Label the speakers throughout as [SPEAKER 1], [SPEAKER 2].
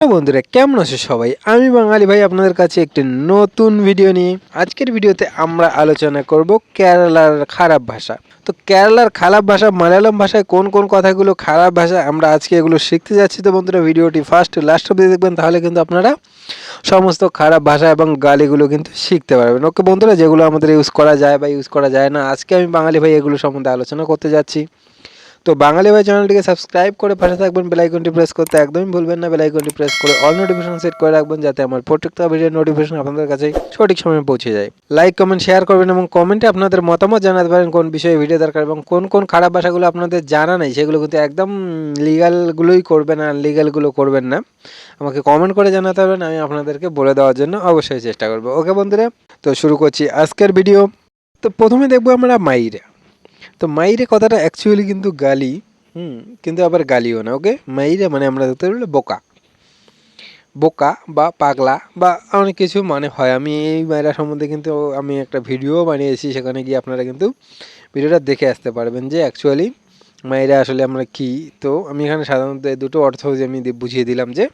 [SPEAKER 1] বন্ধুরা, কেমন আছো সবাই? আমি বাঙালি ভাই আপনাদের কাছে একটি নতুন ভিডিও নিয়ে। আজকের ভিডিওতে আমরা আলোচনা করব কেরালার খারাপ ভাষা। তো কেরালার খারাপ ভাষা মালায়ালাম ভাষায় কোন কোন কথাগুলো খারাপ ভাষা আমরা আজকে এগুলো শিখতে যাচ্ছি তো বন্ধুরা ভিডিওটি ফার্স্ট লাস্ট অব্দি দেখবেন, তাহলে কিন্তু আপনারা সমস্ত খারাপ ভাষা এবং গালিগুলো কিন্তু শিখতে পারবেন। ওকে বন্ধুরা, যেগুলো আমাদের ইউজ করা যায় বা ইউজ করা যায় না, আজকে আমি বাঙালি ভাই এগুলো সম্বন্ধে আলোচনা করতে যাচ্ছি। তো বাঙালি ভাই চ্যানেলটিকে সাবস্ক্রাইব করে পাশে থাকবেন বেলাইকনটি প্রেস করতে একদমই ভুলবেন না বেলাইকনটি প্রেস করে অল নোটিফিকেশন সেট করে রাখবেন যাতে আমার প্রত্যেকটা ভিডিওর নোটিফিকেশন আপনাদের কাছে সঠিক সময়ে পৌঁছে যায়। লাইক কমেন্ট শেয়ার করবেন এবং কমেন্টে আপনাদের মতামত জানাতে পারেন কোন বিষয়ে ভিডিও দরকার এবং কোন কোন খারাপ ভাষাগুলো আপনাদের জানা নেই, সেগুলো কিন্তু একদম লিগালগুলোই করবেন আর লিগালগুলো করবেন না। আমাকে কমেন্ট করে জানাতে পারবেন আমি আপনাদেরকে বলে দেওয়ার জন্য অবশ্যই চেষ্টা করব। ওকে বন্ধুরা, তো শুরু করছি আজকের ভিডিও তো প্রথমে দেখব আমরা মাইরা। তো মাইরে কথাটা অ্যাকচুয়ালি কিন্তু গালি, হুম, কিন্তু আবার গালিও না ওকে মাইরে মানে আমরা ধরতে পারলে বোকা। বোকা বা পাগলা বা অনেক কিছু মানে হয়। আমি এই মায়েরা সম্বন্ধে কিন্তু আমি একটা ভিডিও বানিয়েছি, সেখানে গিয়ে আপনারা কিন্তু ভিডিওটা দেখে আসতে পারবেন যে অ্যাকচুয়ালি মায়েরা আসলে আমরা কি। তো আমি এখানে সাধারণত এই দুটো অর্থ যে আমি বুঝিয়ে দিলাম যে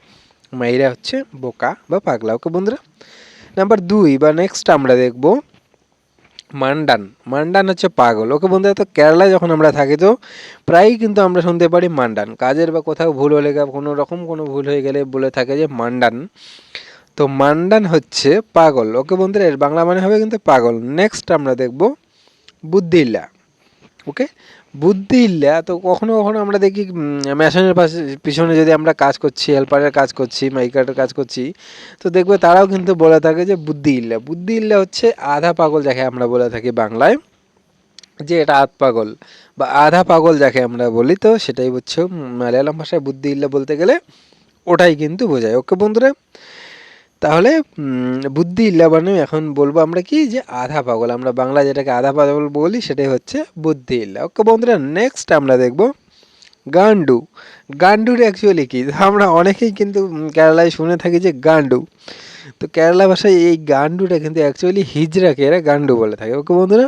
[SPEAKER 1] মায়েরা হচ্ছে বোকা বা পাগলা। ওকে বন্ধুরা? নাম্বার দুই বা নেক্সট আমরা দেখব মান্ডান। মান্ডান হচ্ছে পাগল। ওকে বন্ধুরা তো কেরালায় যখন আমরা থাকি তো প্রায়ই কিন্তু আমরা শুনতে পারি মান্ডান। কাজের বা কোথাও ভুল হলে কোনো রকম কোনো ভুল হয়ে গেলে বলে থাকে যে মান্ডান। তো মান্ডান হচ্ছে পাগল। ওকে বন্ধুরা, এর বাংলা মানে হবে কিন্তু পাগল। নেক্সট আমরা দেখব বুদ্ধিলা ওকে বুদ্ধিল্লা তো কখনো কখনো আমরা দেখি মেশিনের পাশে, পিছনে যদি আমরা কাজ করছি হেল্পারের কাজ করছি মাইকারের কাজ করছি, তো দেখবে তারাও কিন্তু বলে থাকে যে বুদ্ধি ইল্লা। বুদ্ধি ইল্লা হচ্ছে আধা পাগল যাকে আমরা বলে থাকি বাংলায়, যে এটা আধ পাগল বা আধা পাগল যাকে আমরা বলি, তো সেটাই হচ্ছে মালায়ালাম ভাষায় বুদ্ধি ইল্লা বলতে গেলে, ওটাই কিন্তু বোঝায়। ওকে বন্ধুরা তাহলে বুদ্ধি ইল্লা মানে এখন বলব আমরা কি যে আধা পাগল। আমরা বাংলা যেটাকে আধা পাগল বলি, সেটাই হচ্ছে বুদ্ধি ইল্লা। ওকে বন্ধুরা নেক্সট আমরা দেখব গান্ডু। গান্ডুর অ্যাকচুয়ালি কি? আমরা অনেকেই কিন্তু কেরালায় শুনে থাকি যে গান্ডু। তো কেরালা ভাষায় এই গান্ডুটা কিন্তু অ্যাকচুয়ালি হিজড়াকে এরা গান্ডু বলে থাকে। ওকে বন্ধুরা,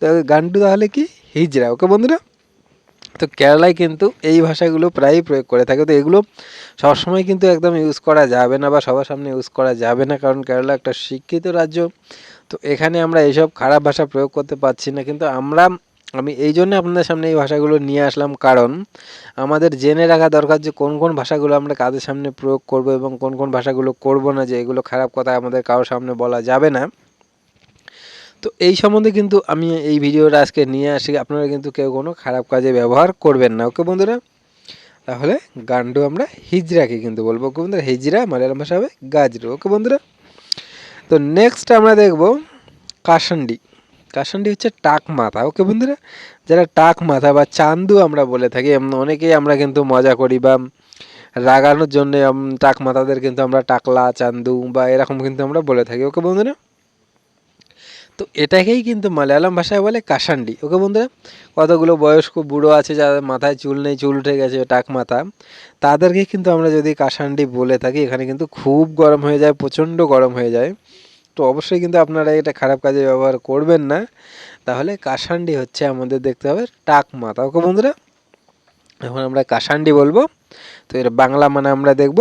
[SPEAKER 1] তো গান্ডু তাহলে কি? হিজড়া ওকে বন্ধুরা তো কেরালায় কিন্তু এই ভাষাগুলো প্রায়ই প্রয়োগ করে থাকে। তো এগুলো সবসময় কিন্তু একদম ইউজ করা যাবে না বা সবার সামনে ইউজ করা যাবে না, কারণ কেরালা একটা শিক্ষিত রাজ্য। তো এখানে আমরা এইসব খারাপ ভাষা প্রয়োগ করতে পারছি না। কিন্তু আমরা, আমি এই জন্য আপনাদের সামনে এই ভাষাগুলো নিয়ে আসলাম। কারণ আমাদের জেনে রাখা দরকার যে কোন কোন ভাষাগুলো আমরা কাদের সামনে প্রয়োগ করব এবং কোন কোন ভাষাগুলো করব না যে এগুলো খারাপ কথা আমাদের কারোর সামনে বলা যাবে না। তো এই সম্বন্ধে কিন্তু আমি এই ভিডিওটা আজকে নিয়ে আসি। আপনারা কিন্তু কেউ কোনো খারাপ কাজে ব্যবহার করবেন না, ওকে বন্ধুরা? তাহলে গান্ডু আমরা হিজরাকে কিন্তু বলব, ওকে বন্ধুরা? হিজরা মালয়ালম ভাষা হবে গাজরু, ওকে বন্ধুরা? তো নেক্সট আমরা দেখব কাসান্ডি। কাসান্ডি হচ্ছে টাক মাথা, ওকে বন্ধুরা? যারা টাক মাথা বা চান্দু আমরা বলে থাকি এমন অনেকেই আমরা কিন্তু মজা করি বা রাগানোর জন্য টাক মাথাদের কিন্তু আমরা টাকলা, চান্দু বা এরকম কিন্তু আমরা বলে থাকি, ওকে বন্ধুরা? তো এটাকেই কিন্তু মালায়ালাম ভাষায় বলে কাসান্ডি। ওকে বন্ধুরা, কতগুলো বয়স্ক বুড়ো আছে যাদের মাথায় চুল নেই, চুল উঠে গেছে, টাক মাথা, তাদেরকে কিন্তু আমরা যদি কাসান্ডি বলে থাকি, এখানে কিন্তু খুব গরম হয়ে যায়, প্রচণ্ড গরম হয়ে যায়। তো অবশ্যই কিন্তু আপনারা এটা খারাপ কাজে ব্যবহার করবেন না। তাহলে কাসান্ডি হচ্ছে আমাদের দেখতে হবে টাক মাথা। ওকে বন্ধুরা, এখন আমরা কাসান্ডি বলব। তো এর বাংলা মানে আমরা দেখব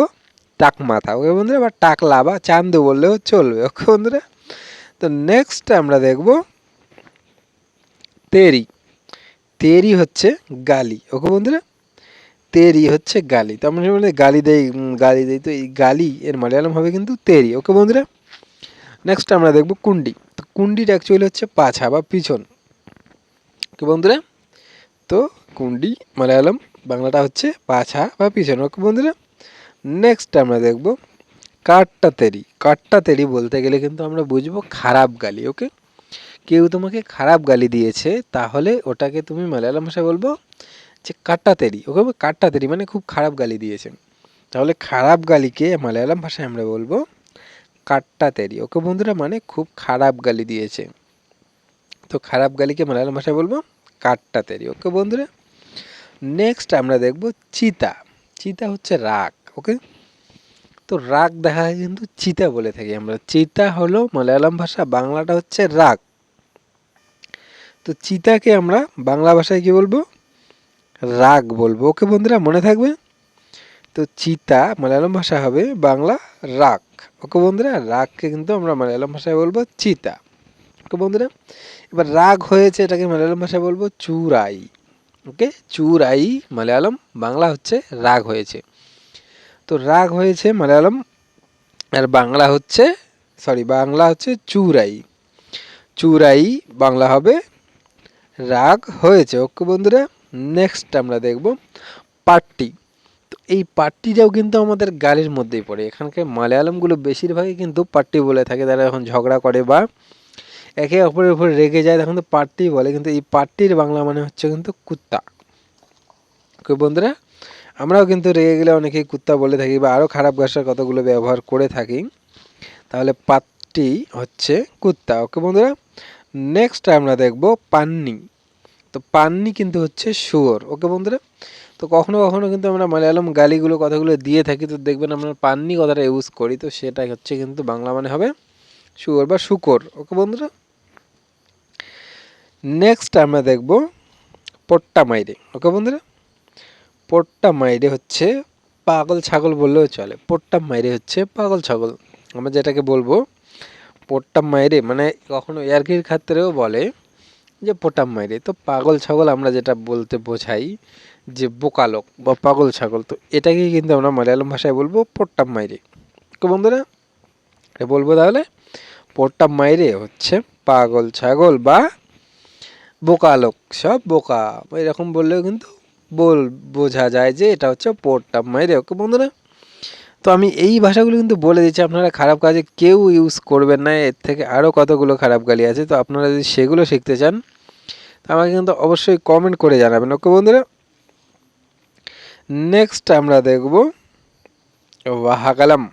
[SPEAKER 1] টাক মাথা। ওকে বন্ধুরা, বা টাকলা বা চান্দু বললেও চলবে। ওকে বন্ধুরা তো নেক্সট আমরা দেখব তেরি। তেরি হচ্ছে গালি, ওকে বন্ধুরা? তেরি হচ্ছে গালি। তো আমরা মানে গালি দেই গালি দেই, তো এই গালি এর মালয়ালম হবে কিন্তু তেরি, ওকে বন্ধুরা? নেক্সট আমরা দেখব কুন্ডি তো কুন্ডির অ্যাকচুয়ালি হচ্ছে পাছা বা পিছন। ওকে বন্ধুরা? তো কুন্ডি মালয়ালম, বাংলাটা হচ্ছে পাছা বা পিছন, ওকে বন্ধুরা? নেক্সট আমরা দেখব কাট্টা তেরি কাট্টা তেরি বলতে গেলে কিন্তু আমরা বুঝব খারাপ গালি ওকে কেউ তোমাকে খারাপ গালি দিয়েছে, তাহলে ওটাকে তুমি মালয়ালম ভাষায় বলব যে কাট্টা তেরি ওকে বলব কাট্টা তেরি মানে খুব খারাপ গালি দিয়েছে। তাহলে খারাপ গালিকে মালয়ালম ভাষায় আমরা বলব কাট্টা তেরি ওকে বন্ধুরা? মানে খুব খারাপ গালি দিয়েছে। তো খারাপ গালিকে মালয়ালম ভাষায় বলব কাট্টা তেরি ওকে বন্ধুরা? নেক্সট আমরা দেখব চিতা। চিতা হচ্ছে রাগ ওকে তো রাগ দেখা যায় কিন্তু চিতা বলে থাকি আমরা। চিতা হলো মালয়ালম ভাষা, বাংলাটা হচ্ছে রাগ। তো চিতাকে আমরা বাংলা ভাষায় কি বলব? রাগ বলব। ওকে বন্ধুরা, মনে থাকবে? তো চিতা মালায়ালাম ভাষা হবে বাংলা রাগ। ওকে বন্ধুরা, রাগকে কিন্তু আমরা মালায়ালাম ভাষায় বলব চিতা। ওকে বন্ধুরা, এবার রাগ হয়েছে এটাকে মালায়ালাম ভাষায় বলব চুরাই। ওকে? চুরাই মালায়ালাম, বাংলা হচ্ছে রাগ হয়েছে। তো রাগ হয়েছে মালায়ালাম। আর বাংলা হচ্ছে সরি বাংলা হচ্ছে চুরাই। চুরাই বাংলা হবে রাগ হয়েছে। ওকে বন্ধুরা নেক্সট আমরা দেখব পাট্টি। তো এই পাট্টিটাও কিন্তু আমাদের গালির মধ্যেই পড়ে। এখানকার মালায়ালামগুলো বেশিরভাগই কিন্তু পাট্টি বলে থাকে। তারা যখন ঝগড়া করে বা একে অপরের উপর রেগে যায়, তখন তো পাট্টি বলে। কিন্তু এই পাট্টির বাংলা মানে হচ্ছে কিন্তু কুত্তা। ওকে বন্ধুরা আমরাও কিন্তু রেগে গেলে অনেকেই কুত্তা বলে থাকি বা আরও খারাপ ভাষার কতগুলো ব্যবহার করে থাকি। তাহলে পাট্টি হচ্ছে কুত্তা। ওকে বন্ধুরা নেক্সট আমরা দেখব পান্নি। তো পান্নি কিন্তু হচ্ছে শুয়োর। ওকে বন্ধুরা, তো কখনো কখনো কিন্তু আমরা মালায়ালাম গালিগুলো কথাগুলো দিয়ে থাকি, তো দেখবেন আমরা পান্নি কথাটা ইউজ করি, তো সেটা হচ্ছে কিন্তু বাংলা মানে হবে শুয়োর বা শুকর। ওকে বন্ধুরা নেক্সট আমরা দেখব পট্টা মাইরে। ওকে বন্ধুরা পট্টা মাইরে হচ্ছে পাগল ছাগল বললেও চলে। পট্টা মাইরে হচ্ছে পাগল ছাগল। আমরা যেটাকে বলব পোট্টাম মাইরে মানে কখনো ইয়ার্কির ক্ষেত্রেও বলে যে পোটাম মাইরে। তো পাগল ছাগল আমরা যেটা বলতে বোঝাই যে বোকালোক বা পাগল ছাগল। তো এটাকেই কিন্তু আমরা মালয়ালম ভাষায় বলব পোট্টাম মাইরে। তো বন্ধুরা, এ বলব তাহলে পোট্টাম মাইরে হচ্ছে পাগল ছাগল বা বোকালোক সব বোকা। এরকম বললেও কিন্তু বল, বোঝা যায় যে এটা হচ্ছে পোট্টাম মাইরে ওকে বন্ধুরা? তো আমি এই ভাষাগুলো কিন্তু বলে দিচ্ছি, আপনারা খারাপ কাজে কেউ ইউজ করবেন না, এর থেকে আরও কতগুলো খারাপ গালি আছে, তো আপনারা যদি সেগুলো শিখতে চান, তো আমাকে কিন্তু অবশ্যই কমেন্ট করে জানাবেন ওকে বন্ধুরা? নেক্সট আমরা দেখব ওয়াহাগালাম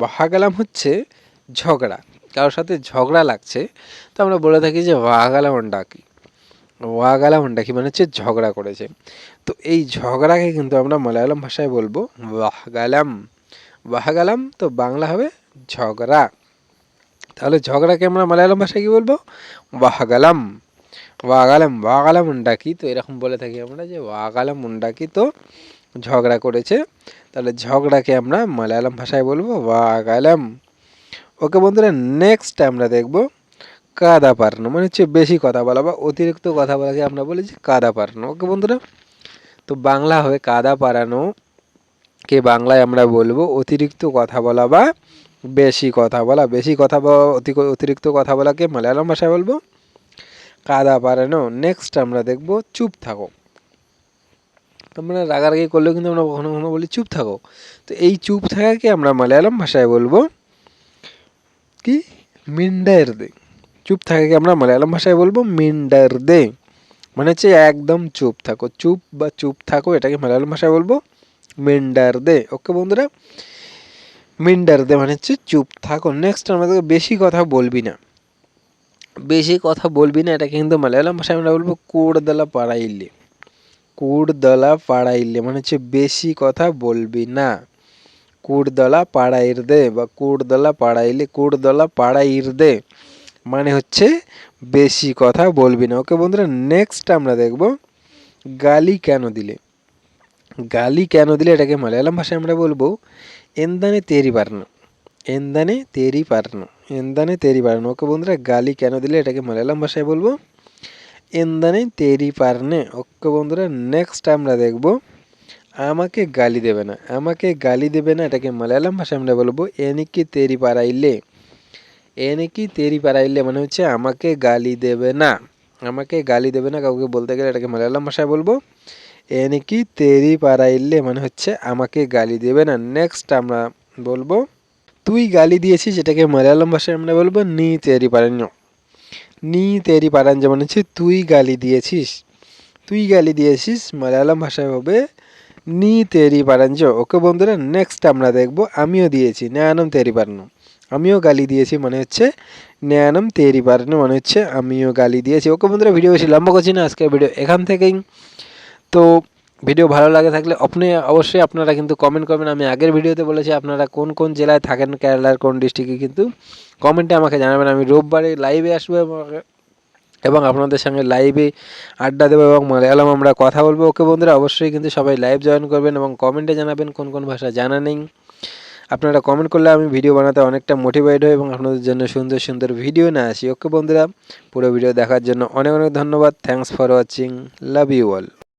[SPEAKER 1] ওয়াহাগালাম হচ্ছে ঝগড়া, কারোর সাথে ঝগড়া লাগছে, তো আমরা বলে থাকি যে ওয়াহাগালাম ডাকি ওয়াগালাম ডাকি মানে হচ্ছে ঝগড়া করেছে। তো এই ঝগড়াকে কিন্তু আমরা মালায়ালাম ভাষায় বলব ওয়াহগালাম ওয়াহাগালাম তো বাংলা হবে ঝগড়া। তাহলে ঝগড়াকে আমরা মালায়ালাম ভাষায় কি বলব? ওয়াহাগালাম ওয়াগালাম। ওয়াগালাম উন্ডাকি তো এরকম বলে থাকি আমরা যে ওয়াগালাম উন্ডাকি তো ঝগড়া করেছে। তাহলে ঝগড়াকে আমরা মালায়ালাম ভাষায় বলব ওয়াগালাম। ওকে বন্ধুরা নেক্সট আমরা দেখব কাদা পারনো মানে হচ্ছে বেশি কথা বলা বা অতিরিক্ত কথা বলাকে আমরা বলি যে কাদা পারানো। ওকে বন্ধুরা, তো বাংলা হবে কাদা পারানো। কে বাংলায় আমরা বলব অতিরিক্ত কথা বলা বা বেশি কথা বলা। বেশি কথা বা অতি- অতিরিক্ত কথা বলাকে মালায়ালাম ভাষায় বলব কাদা পারানো। নেক্সট আমরা দেখব চুপ থাকো। আমরা রাগারাগি করলেও কিন্তু আমরা কখনো কখনো বলি চুপ থাকো। তো এই চুপ থাকাকে আমরা মালায়ালাম ভাষায় বলব কি? মিন্ডার দে চুপ থাকাকে আমরা মালায়ালাম ভাষায় বলব মিন্ডার দে। মানে হচ্ছে একদম চুপ থাকো। চুপ বা চুপ থাকো, এটাকে মালায়ালাম ভাষায় বলব মিন্ডার দে। ওকে বন্ধুরা? মিন্ডার দে মানে হচ্ছে চুপ থাকো। নেক্সট আমাদের বেশি কথা বলবি না। বেশি কথা বলবি না এটা কিন্তু মালায়ালাম ভাষায় আমরা বলব কোড়দলা পাড়াইলে কোড়দলা পাড়াইলে মানে হচ্ছে বেশি কথা বলবি না। কুড়দলা পাড়াইর দে বা কুড়দলা পাড়াইলে কুড়দলা পাড়াইর দে। মানে হচ্ছে বেশি কথা বলবি না। ওকে বন্ধুরা নেক্সট আমরা দেখব গালি কেন দিলে। গালি কেন দিলে এটাকে মালায়ালাম ভাষায় আমরা বলব, এন্দানে তেরি পারনো এন্দানে তেরি পারনো এন্দানে তেরি পারনো ওকে বন্ধুরা, গালি কেন দিলে এটাকে মালায়ালাম ভাষায় বলব, এন্দানে তেরি পারনে ওকে বন্ধুরা নেক্সট আমরা দেখব, আমাকে গালি দেবে না। আমাকে গালি দেবে না, এটাকে মালায়ালাম ভাষায় আমরা বলব, এনিকি তেরি পারাইলে এনিকি তেরি পারাইলে মানে হচ্ছে আমাকে গালি দেবে না। আমাকে গালি দেবে না, কাউকে বলতে গেলে এটাকে মালায়ালাম ভাষায় বলব। এনিকি তেরি পারাইলে মানে হচ্ছে আমাকে গালি দেবে না। নেক্সট আমরা বলব, তুই গালি দিয়েছিস এটাকে মালায়ালাম ভাষায় আমরা বলব নি তেরি পারান্য নি তেরি পারান যেমন হচ্ছে তুই গালি দিয়েছিস। তুই গালি দিয়েছিস মালায়ালাম ভাষায় হবে নি তেরি পারাঞ্জ ওকে বন্ধুরা নেক্সট আমরা দেখব, আমিও দিয়েছি ন্যায়ানম তেরি পারানো আমিও গালি দিয়েছি মানে হচ্ছে ন্যায়ানম তেরি পারানো মানে হচ্ছে আমিও গালি দিয়েছি। ওকে বন্ধুরা ভিডিও বেশি লম্বা করছি না, আজকের ভিডিও এখান থেকেই। তো ভিডিও ভালো লাগে থাকলে আপনি অবশ্যই আপনারা কিন্তু কমেন্ট করবেন। আমি আগের ভিডিওতে বলেছি, আপনারা কোন কোন জেলায় থাকেন কেরালার কোন ডিস্ট্রিক্টে কিন্তু কমেন্টে আমাকে জানাবেন। আমি রোববারে লাইভে আসব এবং এবং আপনাদের সঙ্গে লাইভে আড্ডা দেবো এবং মালায়ালাম আমরা কথা বলব। ওকে বন্ধুরা, অবশ্যই কিন্তু সবাই লাইভ জয়েন করবেন এবং কমেন্টে জানাবেন কোন কোন ভাষা জানা নেই। আপনারা কমেন্ট করলে আমি ভিডিও বানাতে অনেকটা মোটিভেট হই এবং আপনাদের জন্য সুন্দর সুন্দর ভিডিও না আসি। ওকে বন্ধুরা, পুরো ভিডিও দেখার জন্য অনেক অনেক ধন্যবাদ। Thanks for watching love you all